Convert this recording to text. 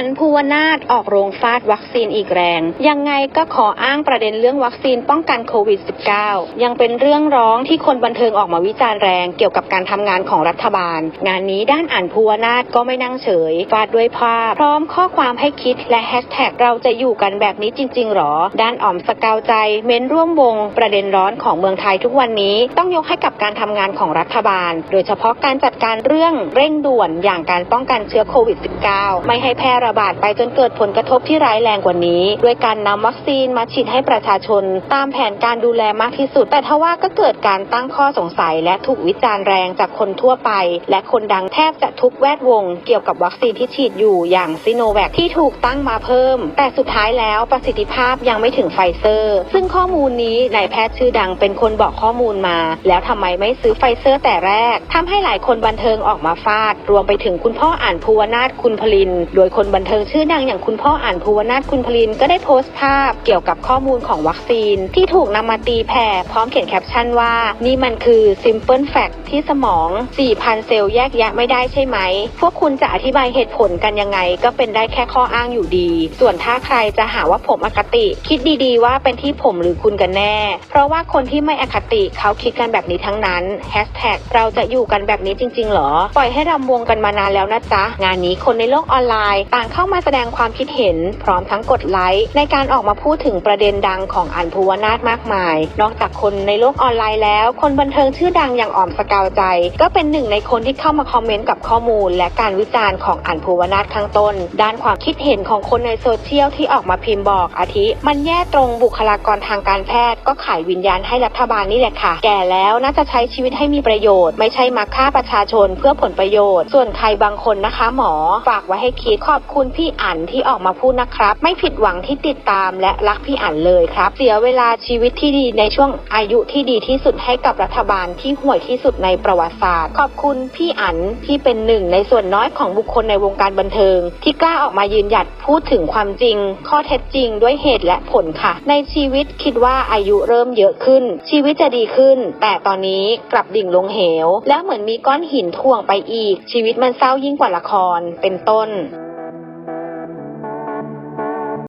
อันภูวนาถออกโรงฟาดวัคซีนอีกแรง ยังไงก็ขออ้างประเด็นเรื่องวัคซีนป้องกันโควิด -19 ยังเป็นเรื่องร้องที่คนบันเทิงออกมาวิจารณ์แรงเกี่ยวกับการทำงานของรัฐบาล งานนี้ด้านอันภูวนาถก็ไม่นั่งเฉย ฟาดด้วยภาพ พร้อมข้อความให้คิดและแฮชแท็กเราจะอยู่กันแบบนี้จริง ๆหรอ ด้านอ่อมสกาวใจ เม้นร่วมวง ประเด็นร้อนของเมืองไทยทุกวันนี้ ต้องยกให้กับการทำงานของรัฐบาล โดยเฉพาะการจัดการเรื่องเร่งด่วนอย่างการป้องกันเชื้อโควิด -19 ไม่ให้แพร่ระบาดไปจนเกิดผลกระทบที่ร้ายแรงกว่านี้ด้วยการนำวัคซีนมาฉีดให้ประชาชน ตามแผนการดูแลมากที่สุด แต่ทว่าก็เกิดการตั้งข้อสงสัย และถูกวิจารณ์แรงจากคนทั่วไป และคนดังแทบจะทุกแวดวง เกี่ยวกับวัคซีนที่ฉีดอยู่อย่างซิโนแวคที่ถูกตั้งมาเพิ่ม แต่สุดท้ายแล้วประสิทธิภาพยังไม่ถึงไฟเซอร์ ซึ่งข้อมูลนี้นายแพทย์ชื่อดังเป็นคนบอกข้อมูลมา แล้วทำไมไม่ซื้อไฟเซอร์แต่แรกทำให้หลายคนบันเทิงออกมาฟาด รวมไปถึงคุณพ่ออ่านภูวนาถคุณพลิน โดยคนบันเทิงชื่อดังอย่างคุณพ่ออ่านภูวนาถคุณพลินก็ได้โพสต์ภาพเกี่ยวกับข้อมูลของวัคซีน ที่ถูกนำมาตีแผ่พร้อมเขียนแคปชั่นว่า นี่มันคือ simple fact ที่สมอง 4,000 เซลล์แยกแยะไม่ได้ใช่ไหม พวกคุณจะอธิบายเหตุผลกันยังไง ก็เป็นได้แค่ข้ออ้างอยู่ดี ส่วนถ้าใครจะหาว่าผมอคติ คิดดีๆ ว่าเป็นที่ผมหรือคุณกันแน่ เพราะว่าคนที่ไม่อคติเขาคิดกันแบบนี้ทั้งนั้นแฮชแท็กเราจะอยู่กันแบบนี้จริงๆหรอ ปล่อยให้รำวงกันมานานแล้วนะจ๊ะ งานนี้คนในโลกออนไลน์ต่างเข้ามาแสดงความคิดเห็น พร้อมทั้งกดไลค์ในการออกมาพูดถึงประเด็นดังของอันภูวนาถมากมาย นอกจากคนในโลกออนไลน์แล้ว คนบันเทิงชื่อดังอย่างอ่อมสกาวใจ ก็เป็นหนึ่งในคนที่เข้ามาคอมเมนต์กับข้อมูล และการวิจารณ์ของอันภูวนาถข้างต้น ด้านความคิดเห็นของคนในโซเชียลที่ออกมาพิมพ์บอกอาทิ มันแย่ตรงบุคลากรทางการแพทย์ ก็ขายวิญญาณให้รัฐบาลนี่แหละค่ะ แก่แล้วน่าจะใช้ชีวิตให้มีประโยชน์ ไม่ใช่มาฆ่าประชาชนเพื่อผลประโยชน์ ส่วนใครบางคนนะคะ หมอ ฝากไว้ให้คิดขอบคุณุณพี่อั๋นที่ออกมาพูดนะครับ ไม่ผิดหวังที่ติดตามและรักพี่อั๋นเลยครับ เสียเวลาชีวิตที่ดีในช่วงอายุที่ดีที่สุดให้กับรัฐบาลที่ห่วยที่สุดในประวัติศาสตร์ ขอบคุณพี่อั๋นที่เป็นหนึ่งในส่วนน้อยของบุคคลในวงการบันเทิง ที่กล้าออกมายืนหยัดพูดถึงความจริง ข้อเท็จจริงด้วยเหตุและผลค่ะ ในชีวิตคิดว่าอายุเริ่มเยอะขึ้น ชีวิตจะดีขึ้น แต่ตอนนี้กลับดิ่งลงเหว แล้วเหมือนมีก้อนหินถ่วงไปอีก ชีวิตมันเศร้ายิ่งกว่าละครเป็นต้น